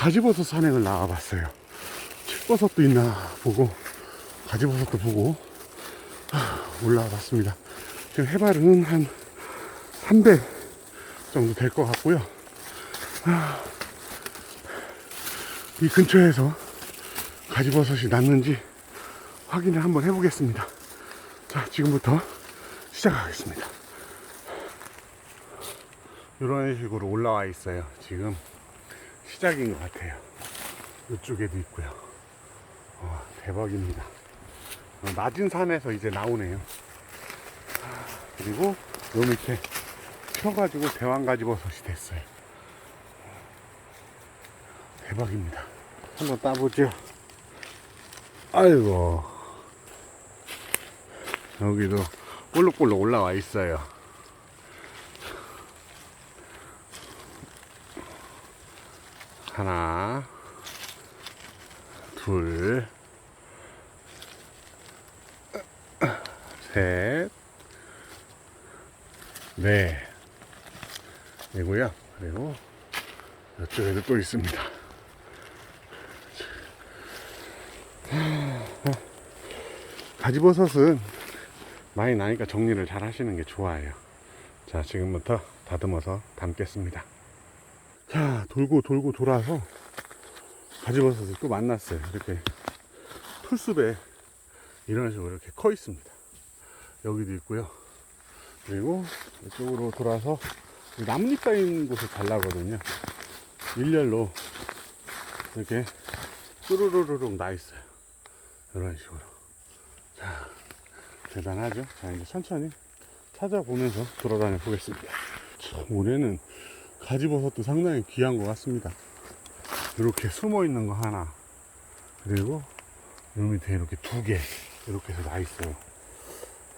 가지버섯 산행을 나와봤어요. 칡버섯도 있나 보고 가지버섯도 보고 하, 올라와 봤습니다. 지금 해발은 한한배 정도 될 것 같고요. 하, 이 근처에서 가지버섯이 났는지 확인을 한번 해보겠습니다. 자, 지금부터 시작하겠습니다. 이런 식으로 올라와 있어요. 지금 시작인 것 같아요. 이쪽에도 있고요. 와, 대박입니다. 어, 낮은 산에서 이제 나오네요. 아, 그리고 요 밑에 펴가지고 대왕가지버섯이 됐어요. 대박입니다. 한번 따보죠. 아이고. 여기도 볼록볼록 올라와 있어요. 하나, 둘, 셋, 넷. 이고요. 그리고 이쪽에도 또 있습니다. 가지버섯은 많이 나니까 정리를 잘 하시는 게 좋아요. 자, 지금부터 다듬어서 담겠습니다. 자, 돌고 돌고 돌아서 가지버섯을 또 만났어요. 이렇게 풀숲에 이런 식으로 이렇게 커 있습니다. 여기도 있고요. 그리고 이쪽으로 돌아서 나뭇잎 쌓인 곳에 잘 나거든요. 일렬로 이렇게 뚜루루루룩 나 있어요. 이런 식으로. 자, 대단하죠? 자, 이제 천천히 찾아보면서 돌아다녀 보겠습니다. 참, 올해는 가지버섯도 상당히 귀한 것 같습니다. 이렇게 숨어 있는 거 하나, 그리고 요 밑에 이렇게 두 개, 이렇게 해서 나 있어요.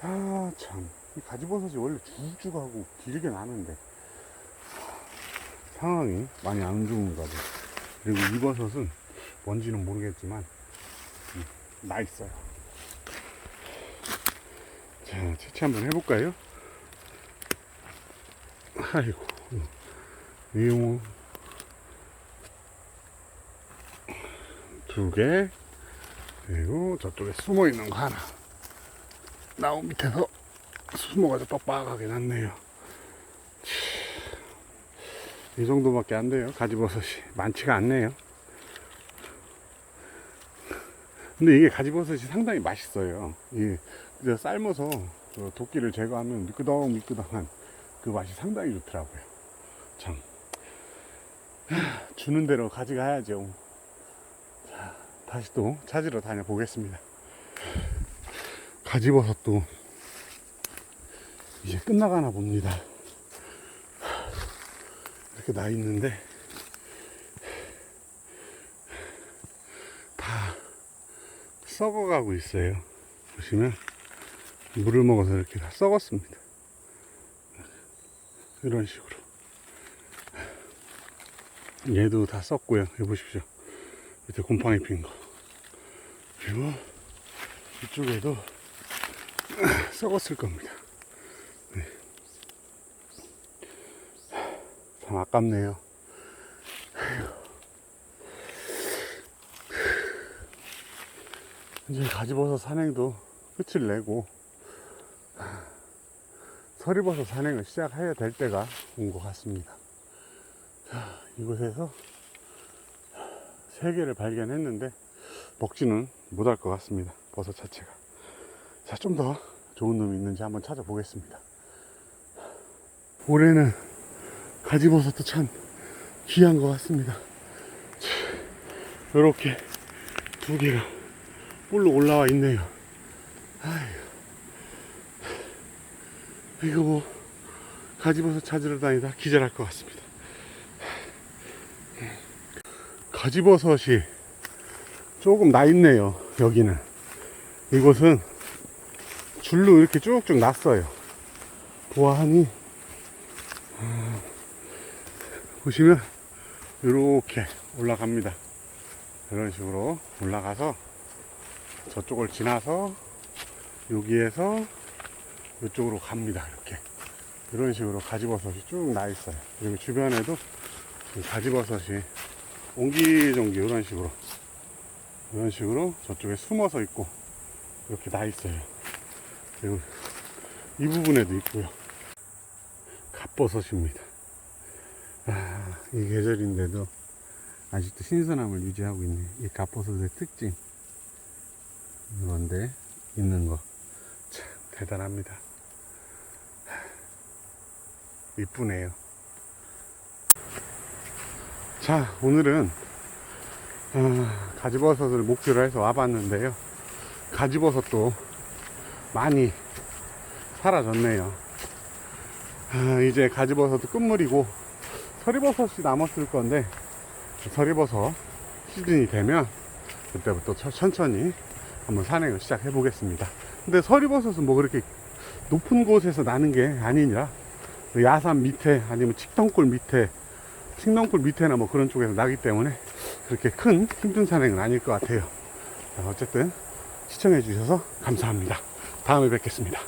아, 참. 이 가지버섯이 원래 쭉쭉하고 길게 나는데, 상황이 많이 안 좋은가 봐. 그리고 이 버섯은 뭔지는 모르겠지만, 음, 나 있어요. 자, 채취 한번 해볼까요? 아이고, 이용 두 개, 그리고 저쪽에 숨어 있는 거 하나. 나무 밑에서 숨어가지고 빡빡하게 났네요. 이 정도밖에 안 돼요. 가지버섯이 많지가 않네요. 근데 이게 가지버섯이 상당히 맛있어요. 이 이제 삶아서 그 도끼를 제거하면 미끄덩 미끄덩한 그 맛이 상당히 좋더라고요. 참 하, 주는 대로 가져가야죠. 자, 다시 또 찾으러 다녀 보겠습니다. 가지버섯도 이제 끝나가나 봅니다. 이렇게 나 있는데 다 썩어가고 있어요. 보시면 물을 먹어서 이렇게 다 썩었습니다. 이런 식으로. 얘도 다 썩고요. 여기 보십시오. 밑에 곰팡이 핀 거. 그리고 이쪽에도 썩었을 겁니다. 네. 참 아깝네요. 이제 가지버섯 산행도 끝을 내고 서리버섯 산행을 시작해야 될 때가 온 것 같습니다. 자, 이곳에서 세 개를 발견했는데 먹지는 못할 것 같습니다. 버섯 자체가. 자, 좀 더 좋은 놈이 있는지 한번 찾아보겠습니다. 올해는 가지버섯도 참 귀한 것 같습니다. 이렇게 두 개가 볼로 올라와 있네요. 아이고. 이거 뭐 가지버섯 찾으러 다니다 기절할 것 같습니다. 가지버섯이 조금 나 있네요. 여기는 이곳은 줄로 이렇게 쭉쭉 났어요. 보아하니 아, 보시면 이렇게 올라갑니다. 이런 식으로 올라가서 저쪽을 지나서 여기에서 이쪽으로 갑니다. 이렇게 이런 식으로 가지버섯이 쭉 나 있어요. 그리고 주변에도 이 가지버섯이 옹기종기 이런 식으로 이런 식으로 저쪽에 숨어서 있고 이렇게 나 있어요. 그리고 이 부분에도 있고요. 갓버섯입니다. 아, 이 계절인데도 아직도 신선함을 유지하고 있네. 이 갓버섯의 특징. 이건데 있는 거. 참 대단합니다. 이쁘네요. 자, 오늘은 아, 가지버섯을 목표로 해서 와봤는데요. 가지버섯도 많이 사라졌네요. 아, 이제 가지버섯도 끝물이고 서리버섯이 남았을 건데 서리버섯 시즌이 되면 그때부터 천- 천천히 한번 산행을 시작해 보겠습니다. 근데 서리버섯은 뭐 그렇게 높은 곳에서 나는 게 아니라 그 야산 밑에 아니면 칡덩굴 밑에 칡덩굴 밑에나 뭐 그런 쪽에서 나기 때문에 그렇게 큰 힘든 산행은 아닐 것 같아요. 자, 어쨌든 시청해 주셔서 감사합니다. 다음에 뵙겠습니다.